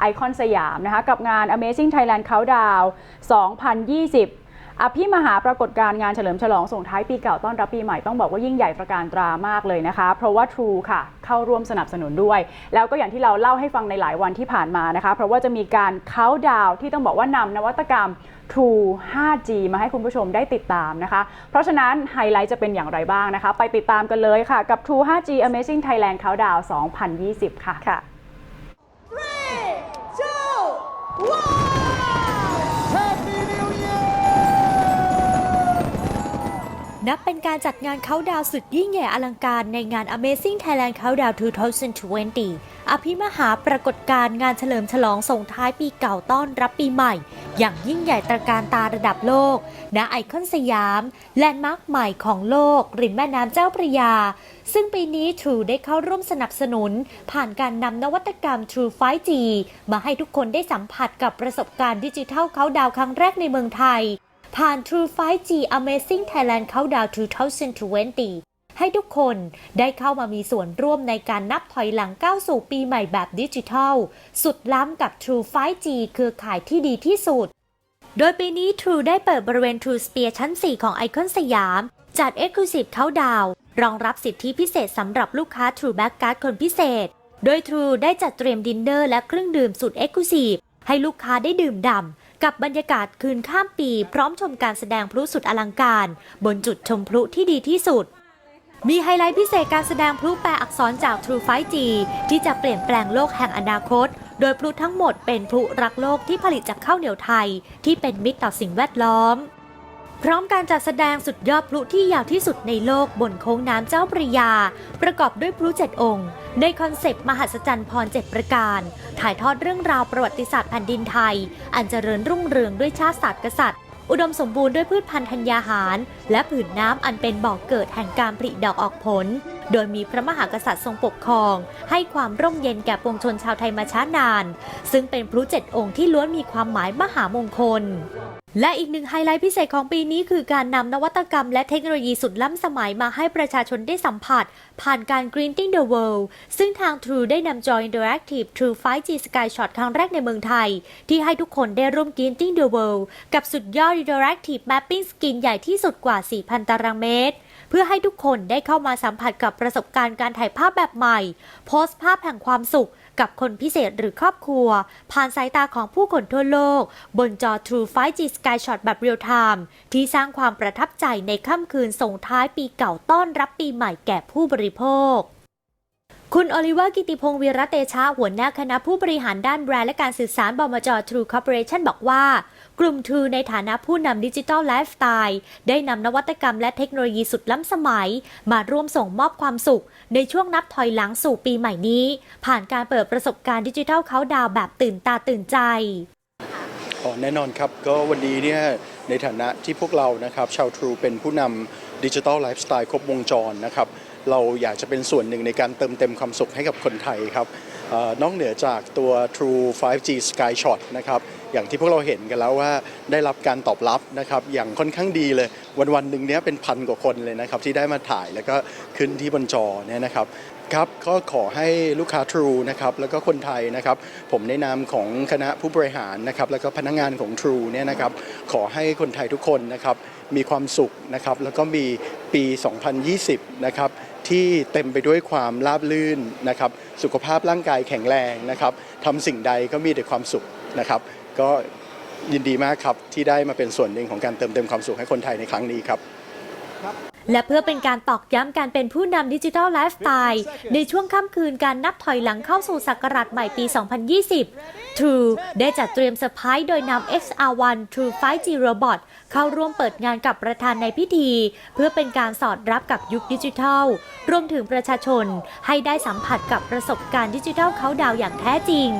ไอคอนสยามนะคะกับงาน Amazing Thailand Countdown 2020อภิมหาปรากฏการณ์งานเฉลิมฉลองส่งท้ายปีเก่าต้อนรับปีใหม่ต้องบอกว่ายิ่งใหญ่ตระการตรามากเลยนะคะ เพราะว่า True ค่ะเข้าร่วมสนับสนุนด้วย แล้วก็อย่างที่เราเล่าให้ฟังในหลายวันที่ผ่านมานะคะ เพราะว่าจะมีการเขาดาวที่ต้องบอกว่านำนวัตกรรม True 5G มาให้คุณผู้ชมได้ติดตามนะคะ เพราะฉะนั้นไฮไลท์จะเป็นอย่างไรบ้างนะคะ ไปติดตามกันเลยค่ะกับ True 5G Amazing Thailand Countdown 2020 ค่ะค่ะ นับเป็นการจัดงานเขาดาวสุดยิ่งใหญ่อลังการในงาน Amazing Thailand Countdown 2020 อภิมหาปรากฏการณ์งานเฉลิมฉลองส่งท้ายปีเก่าต้อนรับปีใหม่ อย่างยิ่งใหญ่ตระการตาระดับโลก ณ ไอคอนสยาม แลนด์มาร์คใหม่ของโลก ริมแม่น้ำเจ้าพระยา ซึ่งปีนี้ True ได้เข้าร่วมสนับสนุน ผ่านการนำนวัตกรรม True 5G มาให้ทุกคนได้สัมผัสกับประสบการณ์ดิจิทัลเขาดาวครั้งแรกในเมืองไทย ผ่าน True 5G Amazing Thailand Countdown 2020 ให้ทุกคนได้เข้ามามีส่วนร่วมในการนับถอยหลังก้าวสู่ปีใหม่แบบดิจิทัล สุดล้ำกับ True 5G เครือข่ายที่ดีที่สุด โดยปีนี้ True ได้เปิดบริเวณ True Sphere ชั้น 4 ของไอคอนสยาม จัด Exclusive Countdown รองรับสิทธิพิเศษสำหรับลูกค้า True Back Card คนพิเศษ โดย True ได้จัดเตรียมดินเนอร์และเครื่องดื่มสุด Exclusive ให้ลูกค้าได้ดื่มด่ำกับบรรยากาศคืนข้ามปี พร้อมชมการแสดงพลุสุดอลังการ บนจุดชมพลุที่ดีที่สุด มีไฮไลท์พิเศษการแสดงพลุแปลอักษรจาก True 5G ที่จะเปลี่ยนแปลงโลกแห่งอนาคต โดยพลุทั้งหมดเป็นพลุรักโลกที่ผลิตจากข้าวเหนียวไทย ที่เป็นมิตรต่อสิ่งแวดล้อม พร้อมการจัดแสดงสุดยอดพลุที่ยาวที่สุดในโลกบนโค้งน้ำเจ้าพระยา ประกอบด้วยพลุเจ็ดองค์ ในคอนเซปต์มหัศจรรย์พรเจ็ดประการ ถ่ายทอดเรื่องราวประวัติศาสตร์แผ่นดินไทย อันเจริญรุ่งเรืองด้วยชาติศาสตร์กษัตริย์ อุดมสมบูรณ์ด้วยพืชพันธุ์ธัญญาหาร และผืนน้ำอันเป็นบ่อกเกิดแห่งการผลิดอกออกผล โดยมีพระมหากษัตริย์ทรงปกครอง ให้ความร่มเย็นแก่ปวงชนชาวไทยมาช้านาน ซึ่งเป็นพลุเจ็ดองค์ที่ล้วนมีความหมายมหามงคลและอีกหนึ่งไฮไลท์พิเศษของปีนี้คือการนำนวัตกรรมและเทคโนโลยีสุดล้ำสมัยมาให้ประชาชนได้สัมผัส ผ่านการ Greening the World ซึ่งทาง True ได้นำจอ Interactive True 5G Sky Shot ครั้งแรกในเมืองไทย ที่ให้ทุกคนได้ร่วม Greening the World กับสุดยอด Interactive Mapping Skin ใหญ่ที่สุดกว่า 4,000 ตารางเมตร เพื่อให้ทุกคนได้เข้ามาสัมผัสกับประสบการณ์การถ่ายภาพแบบใหม่ โพสต์ภาพแห่งความสุข กับคนพิเศษหรือครอบครัว ผ่านสายตาของผู้คนทั่วโลก บนจอ True 5G Sky Shot แบบเรียลไทม์ที่สร้างความประทับใจในค่ำคืนส่งท้ายปีเก่าต้อนรับปีใหม่แก่ผู้บริโภค คุณโอลิเวอร์กิติพงศ์วีระเตชะหัวหน้าคณะผู้บริหารด้านแบรนด์และการสื่อสารบมจ True Corporation บอกว่า กลุ่ม True ในฐานะผู้นำดิจิทัลไลฟ์สไตล์ได้นำนวัตกรรมและเทคโนโลยีสุดล้ำสมัย มาร่วมส่งมอบความสุข ในช่วงนับถอยหลังสู่ปีใหม่นี้ ผ่านการเปิดประสบการณ์ดิจิทัลเขาดาวแบบตื่นตาตื่นใจอ๋อแน่นอนครับก็วันนี้เนี่ยในฐานะที่พวกเรานะครับชาว True เป็นผู้นำดิจิทัลไลฟ์สไตล์ครบวงจรนะครับ เราอยากจะเป็นส่วนหนึ่งในการเติมเต็มความสุขให้กับคนไทยครับนอกเหนือจากตัว True 5G Sky Shot นะครับอย่างที่พวกเราเห็นกันแล้วว่าได้รับการตอบรับนะครับอย่างค่อนข้างดีเลย วันวันหนึ่งเนี้ยเป็นพันกว่าคนเลยนะครับที่ได้มาถ่ายแล้วก็ขึ้นที่บนจอเนี่ยนะครับ ครับก็ขอให้ลูกค้า True นะครับแล้วก็คนไทยนะครับ ผมในนามของคณะผู้บริหารนะครับแล้วก็พนักงานของ True เนี่ยนะครับขอให้คนไทยทุกคนนะครับมีความสุขนะครับแล้วก็มีปี 2020 นะครับที่เต็มไปด้วยความราบรื่นนะครับสุขภาพร่างกายแข็งแรงนะครับทำสิ่งใดก็มีแต่ความสุขนะครับก็ยินดีมากครับที่ได้มาเป็นส่วนหนึ่งของการเติมเต็มความสุขให้คนไทยในครั้งนี้ครับ และเพื่อเป็นการตอกย้ำการเป็นผู้นำดิจิทัลไลฟ์สไตล์ในช่วงค่ำคืนการนับถอยหลังเข้าสู่ศักราชใหม่ปี 2020 True ได้จัดเตรียมเซอร์ไพรส์โดยนำ XR1 True 5G Robot เข้าร่วมเปิดงานกับประธานในพิธี เพื่อเป็นการสอดรับกับยุคดิจิทัล รวมถึงประชาชนให้ได้สัมผัสกับประสบการณ์ดิจิทัลเขาดาวอย่างแท้จริง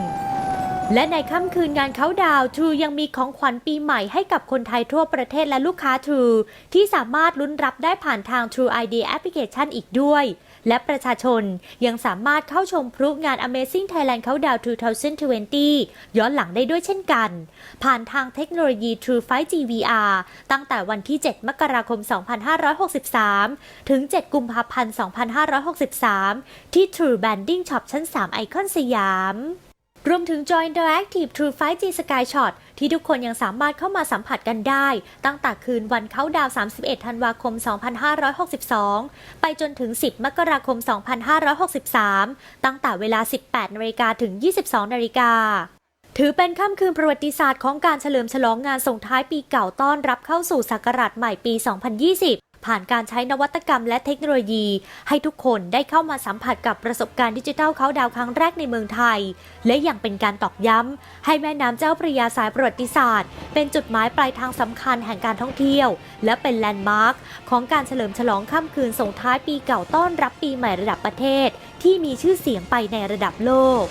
และในค่ำคืนงานเขาดาวน์ True ยังมีของขวัญปีใหม่ให้กับคนไทยทั่วประเทศและลูกค้า True ที่สามารถลุ้นรับได้ผ่านทาง True ID Application อีกด้วย และประชาชนยังสามารถเข้าชมพลุงาน Amazing Thailand Countdown 2020 ย้อนหลังได้ด้วยเช่นกัน ผ่านทางเทคโนโลยี True 5G VR ตั้งแต่วันที่ 7 มกราคม 2563 ถึง 7 กุมภาพันธ์ 2563 ที่ True Branding Shop ชั้น 3 ไอคอนสยาม รวมถึง Joy Interactive True 5G Sky Shot ที่ทุกคนยังสามารถเข้ามาสัมผัสกันได้ ตั้งแต่คืนวันเข้าดาว 31 ธันวาคม 2562 ไปจนถึง 10 มกราคม 2563 ตั้งแต่เวลา 18นาฬิกาถึง 22นาฬิกาถือเป็นค่ำคืนประวัติศาสตร์ของการเฉลิมฉลองงานส่งท้ายปีเก่าต้อนรับเข้าสู่ศักราชใหม่ปี 2020 ผ่านการใช้นวัตกรรมและเทคโนโลยี ให้ทุกคนได้เข้ามาสัมผัสกับประสบการณ์ดิจิทัลเขาดาวครั้งแรกในเมืองไทย และยังเป็นการตอกย้ำ ให้แม่น้ำเจ้าพระยาสายประวัติศาสตร์ เป็นจุดหมายปลายทางสำคัญแห่งการท่องเที่ยว และเป็นแลนด์มาร์คของการเฉลิมฉลองค่ำคืนส่งท้ายปีเก่าต้อนรับปีใหม่ระดับประเทศ ที่มีชื่อเสียงไปในระดับโลก